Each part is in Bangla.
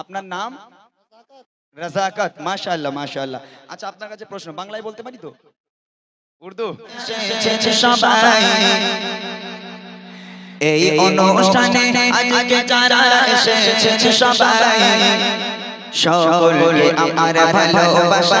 আপনার নাম? রাজাকাত, মাশাআল্লাহ মাশাআল্লাহ। আচ্ছা আপনার কাছে প্রশ্ন, বাংলায় বলতে পারি তো? উর্দু? এই অনুষ্ঠানে আজকে যারা এসেছে সবাই, সকলকে আমার ভালোবাসা।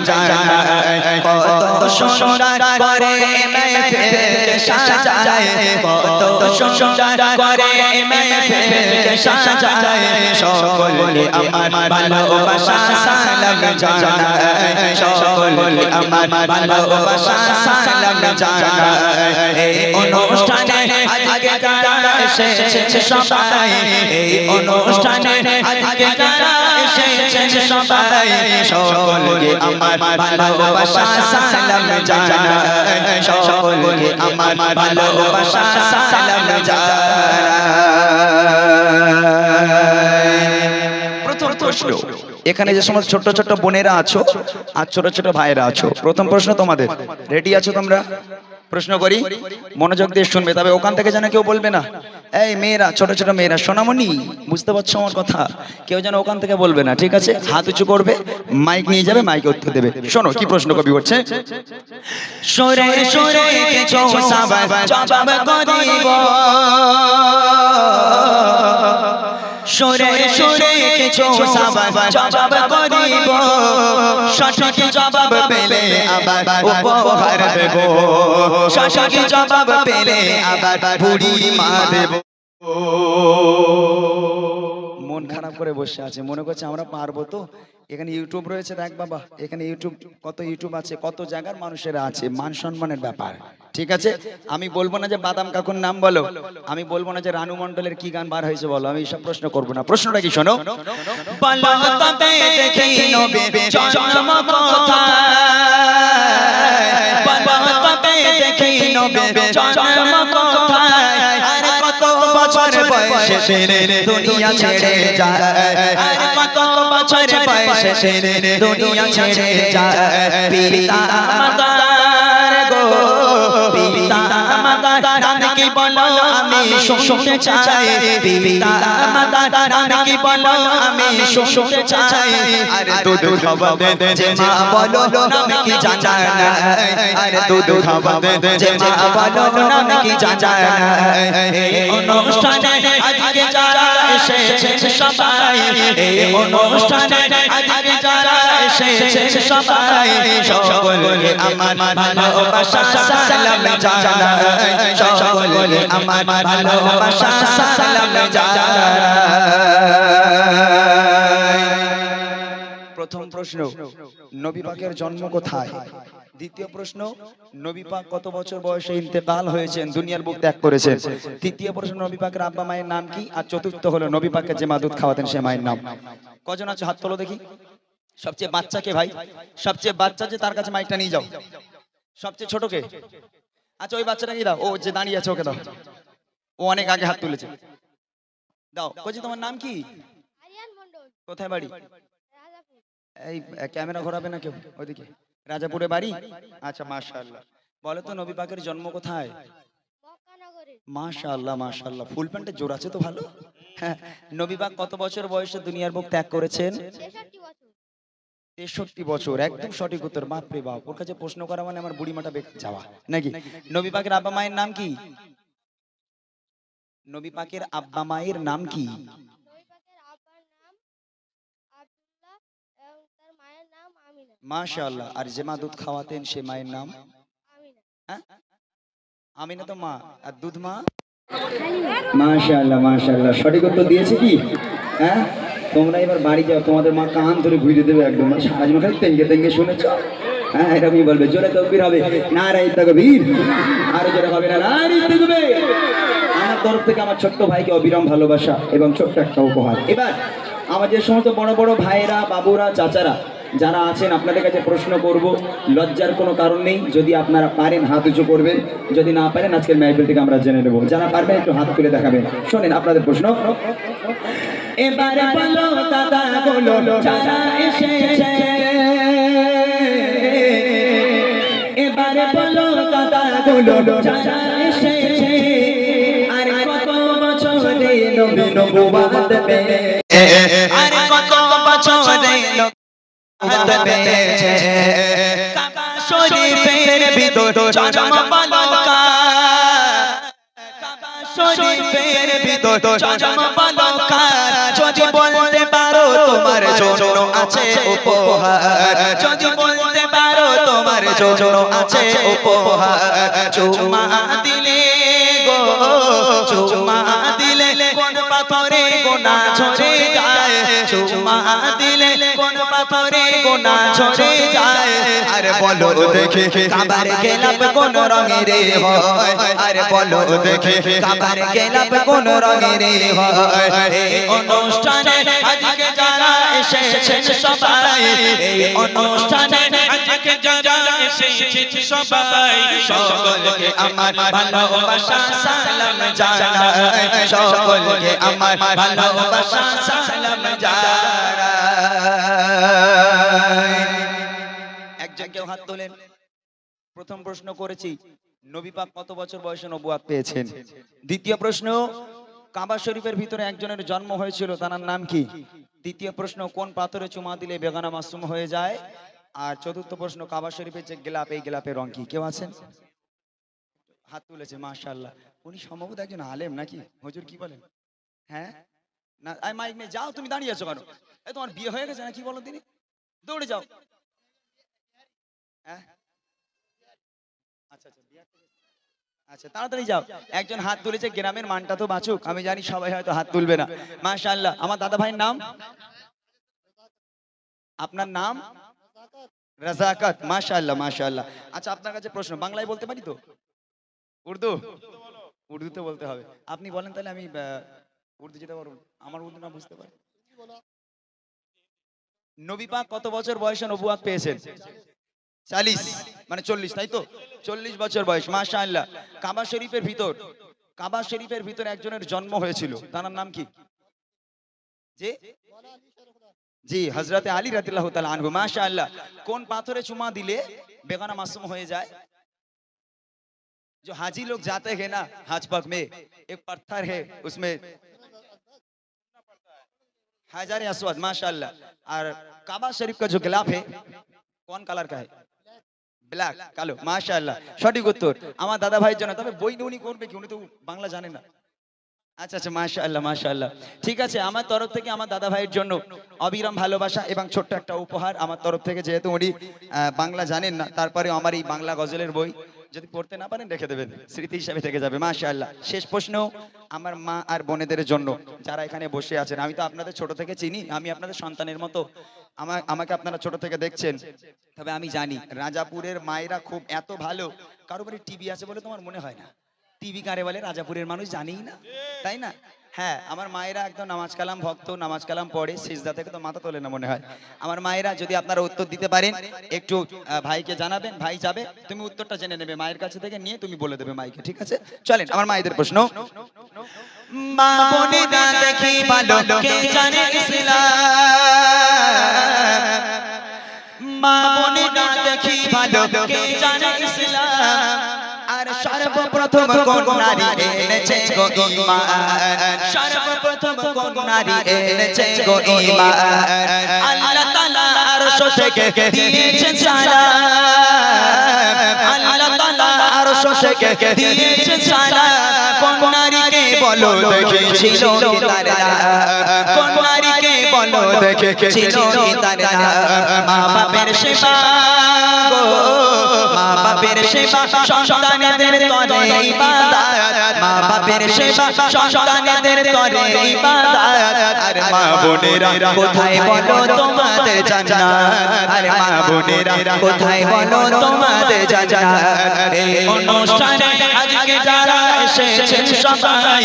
জানাই কত সুন্দর করে মেহফিল সাজায় কত সুন্দর করে মেহফিল সাজায় সকলকে আমার ভালোবাসা সালাম জানাই সকলকে আমার ভালোবাসা সালাম জানাই এই অনুষ্ঠানে আজকে যারা এসেছে সবাই এই অনুষ্ঠানে আজকে যারা এসেছে সবাই সকলকে আমার ভালোবাসা সালাম জানাই। সকলকে আমার ভালোবাসা সালাম জানাই। প্রথম প্রশ্ন। এখানে যে সমস্ত ছোট্ট ছোট বোনেরা আছো আর ছোট ছোট ভাইয়েরা আছো, প্রথম প্রশ্ন তোমাদের। রেডি আছো তোমরা? প্রশ্ন করি? মনোযোগ দিয়ে শুনবে, তবে ওখান থেকে যেন কেউ বলবে না। এই মেয়েরা, ছোট ছোট মেয়েরা, সোনামণি, বুঝতে পারছ আমার কথা? কেউ যেন ওখান থেকে বলবে না, ঠিক আছে? হাত উঁচু করবে মাইক নিয়ে যাবে মাইকে উত্তর দেবে। শোনো, কি প্রশ্ন কবি করছে? সরে সরে সরে সরে কিছু সাবাব জবাব করিব। সঠিক জবাব পেলে আবার উপহার দেব। সঠিক জবাব পেলে আবার বুড়ি মা দেব। মন খারাপ করে বসে আছে মনে করছে আমরা পারব তো? এখানে ইউটিউব রয়েছে দেখ বাবা। এখানে ইউটিউব কত ইউটিউব আছে কত জায়গার মানুষেরা আছে মান সম্মানের ব্যাপার। ঠিক আছে? আমি বলব না যে বাদাম কাকুর নাম বলো, আমি বলব না যে রানু মণ্ডলের কি গান বার হয়েছে বলো, আমি সব প্রশ্ন করব না। প্রশ্নটা কি শোনো? দুনিয়া ছেড়ে যায়? দুনিয়া ছেড়ে যায়? আমি শুনতে চাই পিতা বলো আমি শুনতে চাই। আরে দুধ খাওয়া দে দে যে মা বলো নাম কি জানা আরে দুধ খাওয়া দে দে যে মা বলো নাম কি জানা এই অনুষ্ঠানে আজকে যারা প্রথম প্রশ্ন, নবী পাকের জন্ম কোথায়? দ্বিতীয় প্রশ্ন, নবী পাক কত বছর বয়সে ইন্তেকাল হয়েছেন? দুনিয়ার বুক ত্যাগ করেছেন। তৃতীয় প্রশ্ন, নবী পাকের আব্বা মায়ের নাম কি? আর চতুর্থ হলো, নবী পাককে যে মা দুধ খাওয়াতেন সে মায়ের নাম। কজন আছে? হাত তোলো দেখি। সবচেয়ে বাচ্চাকে ভাই সবচেয়ে বাচ্চা যে তার কাছে মাইকটা নিয়ে যাও। সবচেয়ে ছোটকে। আচ্ছা ওই বাচ্চাটাকে দাও। ও যে দাঁড়িয়ে আছে ওকে দাও। ও অনেক আগে হাত তুলেছে। দাও। কজি তোমার নাম কি? আরিয়ান মন্ডল কোথায় বাড়ি? এই ক্যামেরা ঘোরাবে না কেউ? ওইদিকে। রাজাপুরে বাড়ি? আচ্ছা মাশাআল্লাহ। বলো তো নবী পাকের জন্ম কোথায়? মাশাআল্লাহ মাশাআল্লাহ। ফুল প্যান্টে জোর আছে তো ভালো? হ্যাঁ। নবী পাক কত বছর বয়সে দুনিয়ার বুক ত্যাগ করেছেন? ছেষট্টি বছর। তেষট্টি বছর, একদম সঠিক উত্তর বাপ রে বাপ, ওর কাছে প্রশ্ন করা মানে আমার বুড়ি মাটা বেকার যাওয়া, নাকি? নবী পাকের আব্বা মায়ের নাম কি? নবী পাকের আব্বা মায়ের নাম কি? মাশাআল্লাহ, আর যে মা দুধ খাওয়াতেন সে মায়ের নাম? হ্যাঁ? আমিনা তো মা, আর দুধ মা? মাশাআল্লাহ মাশাআল্লাহ, সঠিক উত্তর দিয়েছে কি? হ্যাঁ? তোমরা এবার বাড়ি যাও, তোমাদের মা কান ধরে ঘুরে দেবে একদম। মানে সারা জীবন খালি তেঙ্গে তেঙ্গে শুনেছ হ্যাঁ এরকমই বলবে, জোরে তকবীর হবে। না রাই তকবীর। আরও জোরে হবে না রাই আমার তরফ থেকে আমার ছোট্ট ভাইকে অবিরাম ভালোবাসা এবং ছোট্ট একটা উপহার। এবার, আমার যে সমস্ত বড় বড় ভাইয়েরা, বাবুরা, চাচারা, যারা আছেন, আপনাদের কাছে প্রশ্ন করব। লজ্জার কোনো কারণ নেই, যদি আপনারা পারেন হাত উঁচু করবেন। যদি না পারেন, আজকের মেহফিল থেকে আমরা জেনে নেব। যারা পারবেন, একটু হাত তুলে দেখাবেন। শোনেন আপনাদের প্রশ্ন। এবারে বলো দাদা বলো যারা এসেছে। এবারে বলো দাদা বলো যারা এসেছে। আর কত বছরে নবী নবুয়াত পেয়েছে আর কত বছরে নবুয়াত পেয়েছে কাবা শরীফের ভিতর জমজমালকা কাবা শরীফের ভিতর জমজমালকা যদি বলতে পারো তোমার জন্য আছে উপহার। যদি বলতে পারো তোমার জন্য আছে উপহার। চুমা দিলে গো চুমা দিলে কোন পাথরে গোনা ঝরে যায়। চুমা দিলে পাথরে গোনা ঝরে যায়। আরে বলো দেখে। কাবার গেলাপ কোন রঙের হয়। আরে বলো দেখে। কাবার গেলাপ কোন রঙের হয়। অনুষ্ঠানে আজকে যারা এসেছেন সবাই অনুষ্ঠানে আজকে যারা এসেছেন সবাই সকলকে আমার ভালোবাসা সালাম জানাই। সকলকে আমার ভালোবাসা সালাম জানাই। প্রথম প্রশ্ন করেছি, নবী পাক কত বছর বয়সে নবুয়াত পেয়েছেন? দ্বিতীয় প্রশ্ন, কাবা শরীফের ভিতরে একজনের জন্ম হয়েছিল, তার নাম কি? তৃতীয় প্রশ্ন, কোন পাথরে চুমা দিলে বেগানা মাসুম হয়ে যায়? আর চতুর্থ প্রশ্ন, কাবা শরীফের যে গেলাপ, এই গেলাপের রং কি? কেউ আছেন? হাত তুলেছে, মাশাআল্লাহ। উনি সম্ভবত একজন আলেম নাকি? হুজুর কি বলেন? হ্যাঁ? না মাইক যাও, তুমি দাঁড়িয়ে আছো কেন? এই তোমার বিয়ে হয়ে গেছে বলো তিনি দৌড়ে যাও। হ্যাঁ? আচ্ছা আচ্ছা আচ্ছা তাড়াতাড়ি যাও। একজন হাত তুলেছে, গ্রামের মানটা তো বাঁচুক। আমি জানি সবাই হয়তো হাত তুলবে না। মাশাআল্লাহ, আমার দাদা ভাইয়ের নাম? আপনার নাম? রাজাকাত, মাশাআল্লাহ আচ্ছা আপনার কাছে প্রশ্ন, বাংলায় বলতে পারি তো? উর্দু? উর্দুতে বলতে হবে। আপনি বলেন তাহলে আমি উর্দু যেতে পারবো আমার উর্দু না বুঝতে পারি নবী পাক কত বছর বয়সে নবুয়াত পেয়েছেন চালিশ মানে চল্লিশ তাই তো চল্লিশ বছর বয়স মাশা আল্লাহ কাবা শরীফের ভিতর কাবা শরীফের ভিতর একজনের জন্ম হয়েছিল তার নাম কি জি জি হজরতে আলী রাদিল্লাহু তাআলা আনহু মাশা আল্লাহ কোন পাথরে চুমা দিলে বেগানা মাসুম হয়ে যায় जो हाजी लोग जाते हैं ना हज पग में एक पत्थर है उसमें हजार असवद माशाल्लाह और काबा शरीफ का जो गिलाफ है কোন কালার কা ব্ল্যাক কালো মাশাআল্লাহ সঠিক উত্তর আমার দাদা ভাইয়ের জন্য তবে বই নিয়ে উনি করবে কি উনি তো বাংলা জানেন না আচ্ছা আচ্ছা মাশাআল্লাহ মাশাআল্লাহ ঠিক আছে আমার তরফ থেকে আমার দাদা ভাইয়ের জন্য অবিরাম ভালোবাসা এবং ছোট্ট একটা উপহার আমার তরফ থেকে যেহেতু উনি আহ, বাংলা জানেন না তারপরে আমার এই বাংলা গজলের বই যদি পড়তে না পারেন, রেখে দেবেন। স্মৃতি হিসাবে থেকে যাবে, মাশাআল্লাহ। শেষ প্রশ্ন, আমার মা আর বোনেদের জন্য, যারা এখানে বসে আছেন। আমি তো আপনাদের ছোট থেকে চিনি, আমি আপনাদের সন্তানের মতো। আমার আমাকে আপনারা ছোট থেকে দেখছেন, তবে আমি জানি, রাজাপুরের মায়েরা খুব এত ভালো, কারও বাড়ি টিভি আছে বলে তোমার মনে হয় না? টিভি কারে বলে, রাজাপুরের মানুষ জানেই না, তাই না? হ্যাঁ আমার মায়েরা একদম নামাজ কালাম ভক্ত, নামাজ কালাম পড়ে, সিজদা থেকে তো মাথা তোলে না মনে হয়। আমার মায়েরা যদি আপনারা উত্তর দিতে পারেন, একটু ভাইকে জানাবেন, ভাই যাবে, তুমি উত্তরটা জেনে নেবে, মায়ের কাছে থেকে নিয়ে তুমি বলে দেবে মাইকে, ঠিক আছে? চলেন, আমার মায়েদের প্রশ্ন। মা সর্বপ্রথম কোন নারী এনেছে গো ইমান সর্বপ্রথম কোন নারী এনেছে গো ইমান আল্লাহ তাআলা আরশ থেকে দিয়েছে সালাম আল্লাহ তাআলা আরশ থেকে দিয়েছে সালাম বলো দেখে ছিল তার? কোন নারীকে বলো দেখে ছিল তার? মা বাপের সেবা গো। মা বাপের সেবা সন্তানেদের ইবাদত। মা বাপের সেবা সন্তানেদের ইবাদত। আর মা বোনেরা কোথায় বলো তোমাদের জান্নাত? আর মা বোনেরা কোথায় বলো তোমাদের জান্নাত? এই অনুষ্ঠানে আজকে যারা এসেছেন সবাই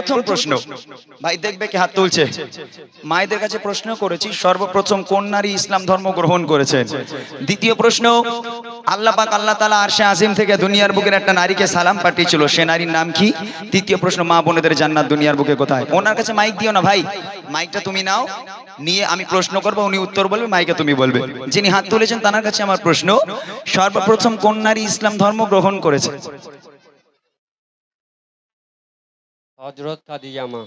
প্রথম প্রশ্ন। ভাই দেখবে কি হাত তুলছে। মায়েদের কাছে প্রশ্ন করেছি, সর্বপ্রথম কোন নারী ইসলাম ধর্ম গ্রহণ করেছেন দ্বিতীয় প্রশ্ন, আল্লাহ পাক, আল্লাহ তালা আরশে আজিম থেকে দুনিয়ার বুকের একটা নারীকে সালাম পাঠিয়েছিল, সে নারীর নাম কি? তৃতীয় প্রশ্ন, মা বোনেদের জান্নাত দুনিয়ার বুকে কোথায়? ওনার কাছে মাইক দিও না ভাই। মাইকটা তুমি নাও, নিয়ে আমি প্রশ্ন করব, উনি উত্তর বলবে, মাইকে তুমি বলবে। যিনি হাত তুলেছেন তার কাছে আমার প্রশ্ন, সর্বপ্রথম কোন নারী ইসলাম ধর্ম গ্রহণ করেছে? হজরত খাদিজা মা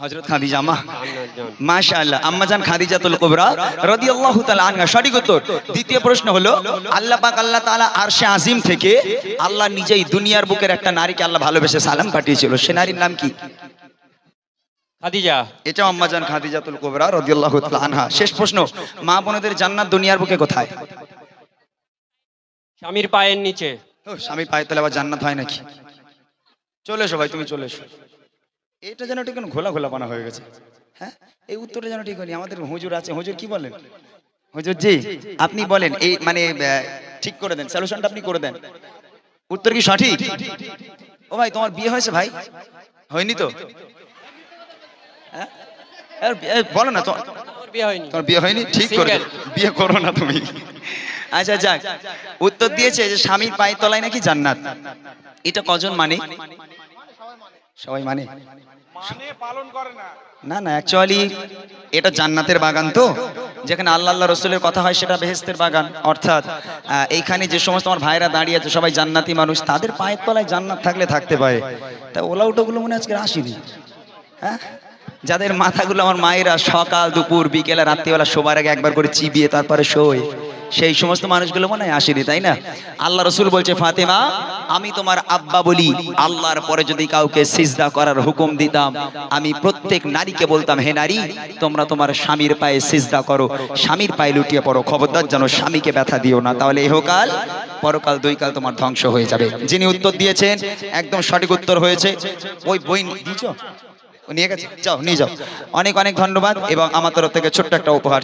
হযরত খাদিজা মা জান্নাত জান মাশাআল্লাহ আম্মাজান খাদিজাতুল কুবরা রাদিয়াল্লাহু তাআলা আনহা। সঠিক উত্তর। দ্বিতীয় প্রশ্ন হলো আল্লাহ পাক আল্লাহ তাআলা আরশে আজিম থেকে আল্লাহ নিজেই দুনিয়ার বুকের একটা নারীকে আল্লাহ ভালোবেসে সালাম পাঠিয়েছিল। সে নারীর নাম কি? খাদিজা। এটা আম্মাজান খাদিজাতুল কুবরা রাদিয়াল্লাহু তাআলা আনহা। শেষ প্রশ্ন মা বোনদের জান্নাত দুনিয়ার বুকে কোথায়? স্বামীর পায়ের নিচে। ও, স্বামী পায়ে তলে আবার জান্নাত হয় নাকি? চলে এসো ভাই তুমি চলে এসো। এটা যেন ঠিক ঘোলা ঘোলা পানা হয়ে গেছে। হ্যাঁ? এই উত্তরটা যেন ঠিক হয়নি। আমাদের হুজুর আছে। হুজুর কি বলেন হুজুর জি আপনি বলেন এই মানে ঠিক করে দেন সলিউশনটা আপনি করে দেন। উত্তর কি সঠিক? ও ভাই তোমার বিয়ে হয়েছে ভাই? হয়নি তো? হ্যাঁ? বলো না তো বিয়ে হয়নি। তোমার বিয়ে হয়নি? ঠিক করে বিয়ে করো না তুমি। আচ্ছা যাক। উত্তর দিয়েছে যে স্বামীর পায়ের তলায় নাকি জান্নাত? এটা কজন মানে? সবাই মানে? না। না অ্যাকচুয়ালি এটা জান্নাতের বাগান তো। যেখানে আল্লাহ আল্লাহ রসুলের কথা হয় সেটা বেহেস্তের বাগান অর্থাৎ এইখানে যে সমস্ত আমার ভাইরা দাঁড়িয়ে আছে সবাই জান্নাতি মানুষ তাদের পায়ের তলায় জান্নাত থাকলে থাকতে পারে। তা ওলা উটোগুলো মনে আজকে আসেনি। হ্যাঁ? যাদের মাথাগুলো আমার মায়েরা সকাল, দুপুর, বিকেলে রাত্রিবেলা শোবার আগে একবার করে চিবিয়ে তারপরে শোয়, সেই সমস্ত মানুষগুলো মনে হয় আসেনি, তাই না? আল্লাহ রসুল বলছে, ফাতেমা, আমি তোমার আব্বা বলি, আল্লাহর পরে যদি কাউকে সিজদা করার হুকুম দিতাম, আমি প্রত্যেক নারীকে বলতাম, হে নারী, তোমরা তোমার স্বামীর পায়ে সিজদা করো, স্বামীর পায়ে লুটিয়ে পড়ো, খবরদার যেন স্বামীকে ব্যথা দিও না, তাহলে এহকাল, পরকাল, দুইকাল তোমার ধ্বংস হয়ে যাবে। যিনি উত্তর দিয়েছেন, একদম সঠিক উত্তর হয়েছে, ওই বই দিয়েছ? ও নিয়ে গেছে? যাও, নিয়ে যাও। অনেক অনেক ধন্যবাদ এবং আমার তরফ থেকে ছোট্ট একটা উপহার।